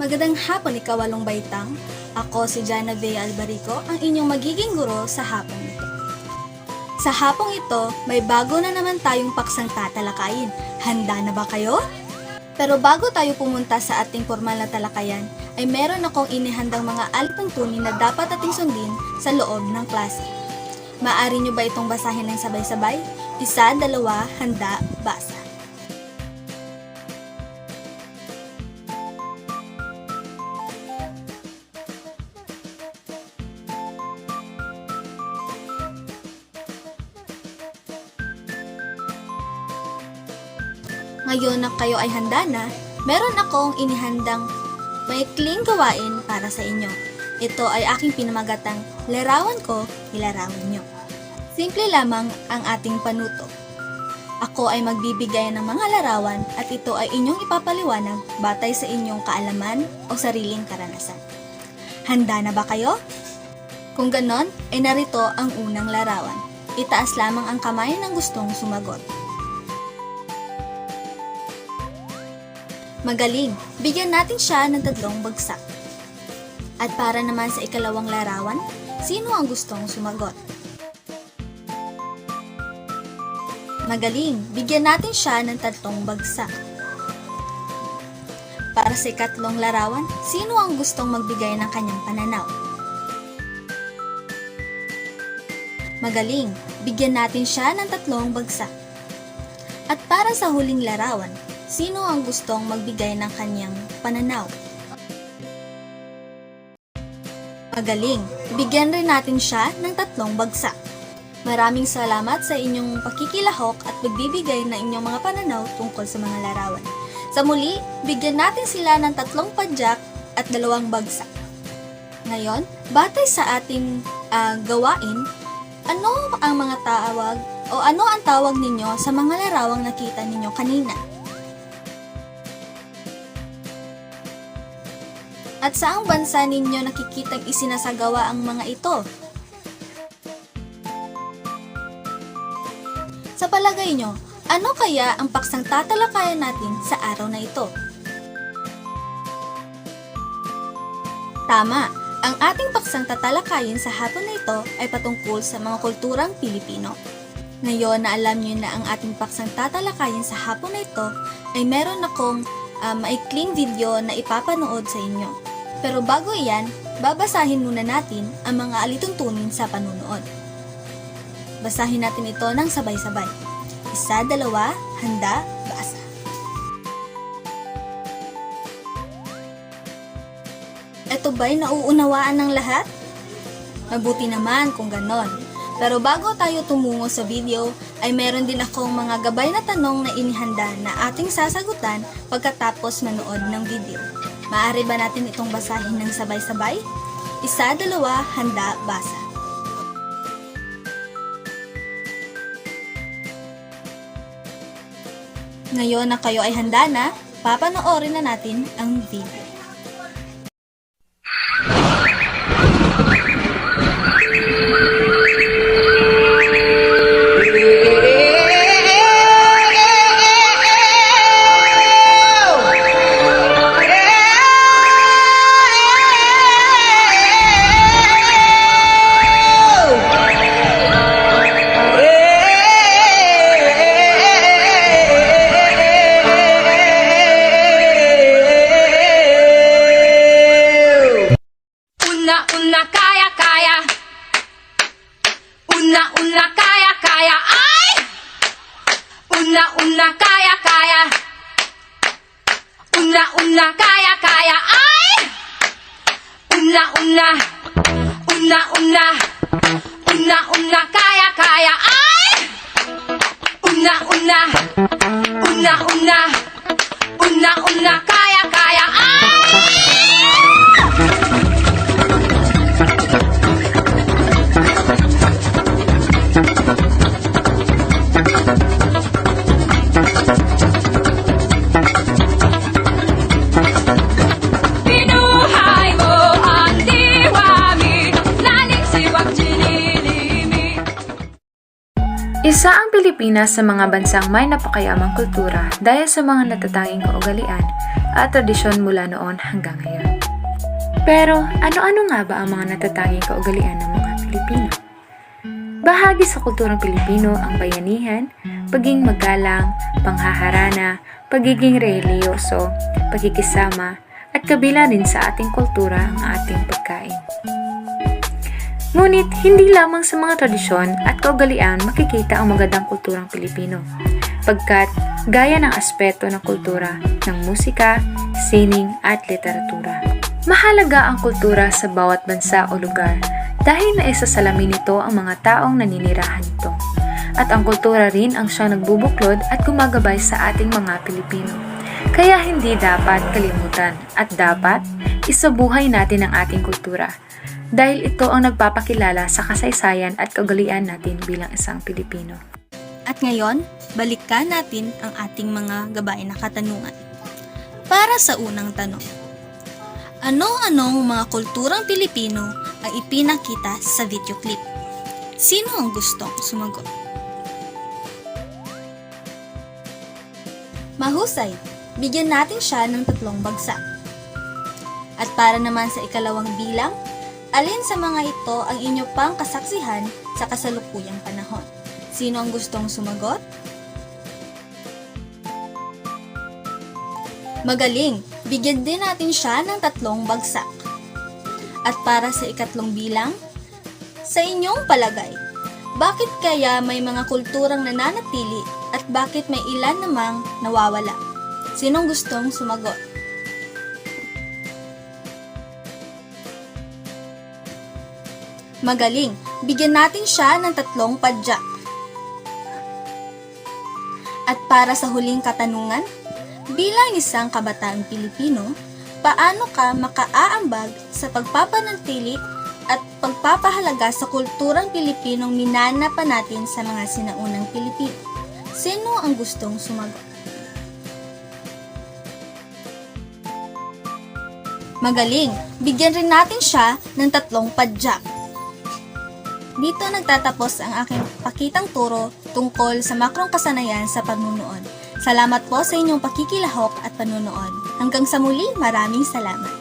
Magandang hapon, ikawalong baitang. Ako si Jana Vea Albarico, ang inyong magiging guro sa hapon ito. Sa hapong ito, may bago na naman tayong paksang tatalakayin. Handa na ba kayo? Pero bago tayo pumunta sa ating formal na talakayan, ay meron akong inihandang mga alituntunin na dapat ating sundin sa loob ng klase. Maari nyo ba itong basahin ng sabay-sabay? Isa, dalawa, handa, basa. Ngayon na kayo ay handa na, meron akong inihandang maikling gawain para sa inyo. Ito ay aking pinamagatang larawan ko, ilarawan nyo. Simple lamang ang ating panuto. Ako ay magbibigay ng mga larawan at ito ay inyong ipapaliwanag batay sa inyong kaalaman o sariling karanasan. Handa na ba kayo? Kung ganon, ay narito ang unang larawan. Itaas lamang ang kamay ng gustong sumagot. Magaling, bigyan natin siya ng tatlong bagsak. At para naman sa ikalawang larawan, sino ang gustong sumagot? Magaling, bigyan natin siya ng tatlong bagsak. Para sa ikatlong larawan, sino ang gustong magbigay ng kanyang pananaw? Magaling, bigyan natin siya ng tatlong bagsak. At para sa huling larawan, sino ang gustong magbigay ng kanyang pananaw? Magaling, bigyan rin natin siya ng tatlong bagsak. Maraming salamat sa inyong pakikilahok at pagbibigay ng inyong mga pananaw tungkol sa mga larawan. Sa muli, bigyan natin sila ng tatlong padyak at dalawang bagsak. Ngayon, batay sa ating ah, gawain, ano ang mga tawag o ano ang tawag ninyo sa mga larawang nakita ninyo kanina? At saang bansa ninyo nakikitang isinasagawa ang mga ito? Sa palagay nyo, ano kaya ang paksang tatalakayan natin sa araw na ito? Tama, ang ating paksang tatalakayin sa hapon na ito ay patungkol sa mga kulturang Pilipino. Ngayon na alam niyo na ang ating paksang tatalakayin sa hapon na ito, ay meron akong ah, maikling video na ipapanood sa inyo. Pero bago iyan, babasahin muna natin ang mga alituntunin sa panunood. Basahin natin ito ng sabay-sabay. Isa, dalawa, handa, basa. Ito ba'y nauunawaan ng lahat? Mabuti naman kung ganon. Pero bago tayo tumungo sa video, ay meron din akong mga gabay na tanong na inihanda na ating sasagutan pagkatapos manood ng video. Maaari ba natin itong basahin ng sabay-sabay? Isa, dalawa, handa, basa. Ngayon na kayo ay handa na, papanoorin na natin ang video. Una, una. Una, una. Una, kaya, kaya. Ay! Una, una. Una, una. Una, una, kaya. Pilipinas sa mga bansang may napakayamang kultura dahil sa mga natatanging kaugalian, at tradisyon mula noon hanggang ngayon. Pero ano-ano nga ba ang mga natatanging kaugalian ng mga Pilipino? Bahagi sa kulturang Pilipino ang bayanihan, pagiging magalang, panghaharana, pagiging reliyoso, pagkikisama, at kabila rin sa ating kultura ang ating pagkain. Ngunit hindi lamang sa mga tradisyon at kaugalian makikita ang magandang kulturang Pilipino, pagkat gaya ng aspeto ng kultura ng musika, sining at literatura. Mahalaga ang kultura sa bawat bansa o lugar dahil naisasalamin nito ang mga taong naninirahan nito. At ang kultura rin ang siyang nagbubuklod at gumagabay sa ating mga Pilipino. Kaya hindi dapat kalimutan at dapat isabuhay natin ang ating kultura dahil ito ang nagpapakilala sa kasaysayan at kaugalian natin bilang isang Pilipino. At ngayon, balikan natin ang ating mga gabay na katanungan. Para sa unang tanong, ano-anong mga kulturang Pilipino ang ipinakita sa video clip? Sino ang gustong sumagot? Mahusay, bigyan natin siya ng tatlong bagsak. At para naman sa ikalawang bilang, alin sa mga ito ang inyo pang kasaksihan sa kasalukuyang panahon? Sino ang gustong sumagot? Magaling! Bigyan din natin siya ng tatlong bagsak. At para sa ikatlong bilang, sa inyong palagay, bakit kaya may mga kulturang nananatili at bakit may ilan namang nawawala? Sinong gustong sumagot? Magaling! Bigyan natin siya ng tatlong padyak. At para sa huling katanungan, bilang isang kabataang Pilipino, paano ka makaaambag sa pagpapanatili at pagpapahalaga sa kulturang Pilipinong minana pa natin sa mga sinaunang Pilipino? Sino ang gustong sumagot? Magaling! Bigyan rin natin siya ng tatlong padyak. Dito nagtatapos ang aking pakitang turo tungkol sa makrong kasanayan sa pagnunood. Salamat po sa inyong pakikilahok at panunood. Hanggang sa muli, maraming salamat.